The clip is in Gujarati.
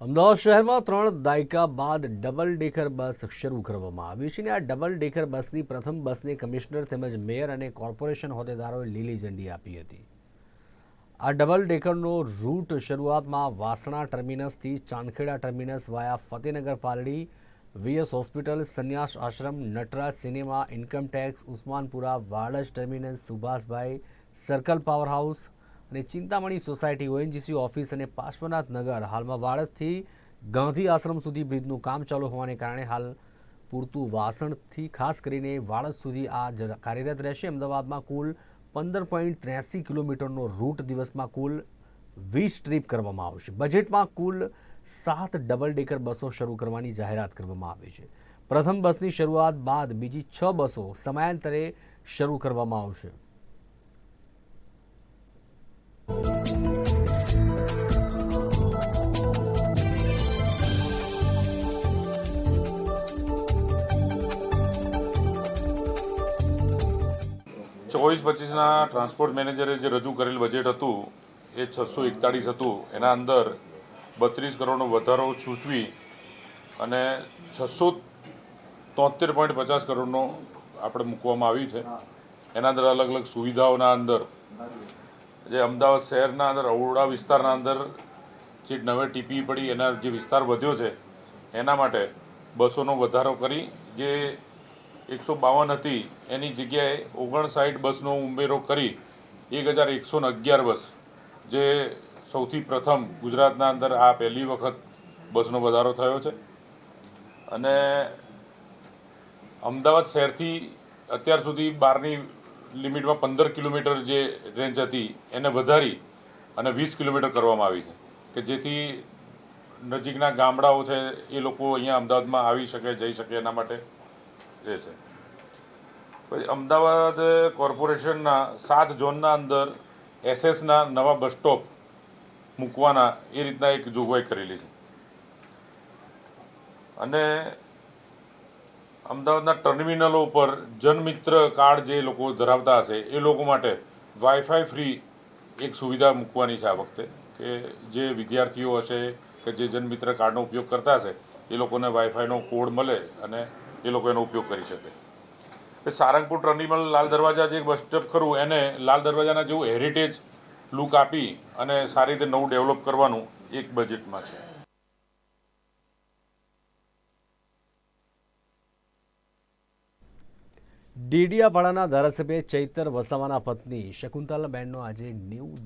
અમદાવાદ શહેરમાં ત્રણ દાયકા બાદ ડબલ ડેકર બસ શરૂ કરવામાં આવી છે અને આ ડબલ ડેકર બસની પ્રથમ બસને કમિશનર તેમજ મેયર અને કોર્પોરેશન હોદ્દેદારોએ લીલી ઝંડી આપી હતી. આ ડબલ ડેકરનો રૂટ શરૂઆતમાં Vasna ટર્મિનસથી Chandkheda terminus via Fatehnagar Paldi, VS hospital, Sanyas Ashram, Natraj cinema income tax Usmanpura, Wadaj terminus, Subhashbhai, circle power house અને ચિંતામણી સોસાયટી ઓએનજીસી ઓફિસ અને પાર્શ્વનાથ નગર હાલમાં વાડજથી ગાંધી આશ્રમ સુધી બ્રિજનું કામ ચાલુ હોવાને કારણે હાલ પૂરતું વાસણથી ખાસ કરીને વાડજ સુધી આ કાર્યરત રહેશે. અમદાવાદમાં કુલ પંદર પોઈન્ટ ત્ર્યાસી કિલોમીટરનો રૂટ દિવસમાં કુલ વીસ ટ્રીપ કરવામાં આવશે. બજેટમાં કુલ સાત ડબલ ડેકર બસો શરૂ કરવાની જાહેરાત કરવામાં આવી છે. પ્રથમ બસની શરૂઆત બાદ બીજી છ બસો સમયાંતરે શરૂ કરવામાં આવશે. ચોવીસ પચીસના ટ્રાન્સપોર્ટ મેનેજરે જે રજૂ કરેલ બજેટ હતું, એ છસો એકતાળીસ હતું. એના અંદર બત્રીસ કરોડનો વધારો સૂચવી અને છસો તોતેર પોઈન્ટ પચાસ કરોડનો આપણે મૂકવામાં આવ્યું છે. એના અંદર અલગ અલગ સુવિધાઓના અંદર, જે અમદાવાદ શહેરના અંદર ઔડા વિસ્તારના અંદર જે નવે ટીપી પડી, એના જે વિસ્તાર વધ્યો છે, એના માટે બસોનો વધારો કરી, જે એકસો બાવન હતી. એની જગ્યાએ ઓગણસાઠ બસનો ઉમેરો કરી એક હજાર એકસો અગિયાર બસ, જે સૌથી પ્રથમ ગુજરાતના અંદર આ પહેલી વખત બસનો વધારો થયો છે. અને અમદાવાદ શહેરથી અત્યાર સુધી બહારની લિમિટમાં પંદર કિલોમીટર જે રેન્જ હતી, એને વધારી અને વીસ કિલોમીટર કરવામાં આવી છે. કે જેથી નજીકના ગામડાઓ છે, એ લોકો અહીંયા અમદાવાદમાં આવી શકે, જઈ શકે એના માટે. છે. પછી અમદાવાદ કોર્પોરેશનના સાત ઝોનના અંદર એસએસના નવા બસ સ્ટોપ મૂકવાના એ રીતના એક જોગવાઈ કરેલી છે. અને અમદાવાદના ટર્મિનલો ઉપર જનમિત્ર કાર્ડ જે લોકો ધરાવતા હશે એ લોકો માટે વાઈફાઈ ફ્રી એક સુવિધા મૂકવાની છે આ વખતે કે જે વિદ્યાર્થીઓ હશે કે જે જનમિત્ર કાર્ડનો ઉપયોગ કરતા હશે એ લોકોને વાઈફાઈનો કોડ મળે અને એ લોકો એનો ઉપયોગ કરી શકે. સારંગપુર ટર્મિનલ લાલ દરવાજા જે બસ સ્ટોપ ખરું, એને લાલ દરવાજાના જેવું હેરિટેજ લુક આપી અને સારી રીતે નવું ડેવલપ કરવાનું એક બજેટમાં છે. ડેડિયાપાડાના ધારાસભ્ય ચૈતર વસાવાના પત્ની શકુંતલાબેનનો આજે નેવું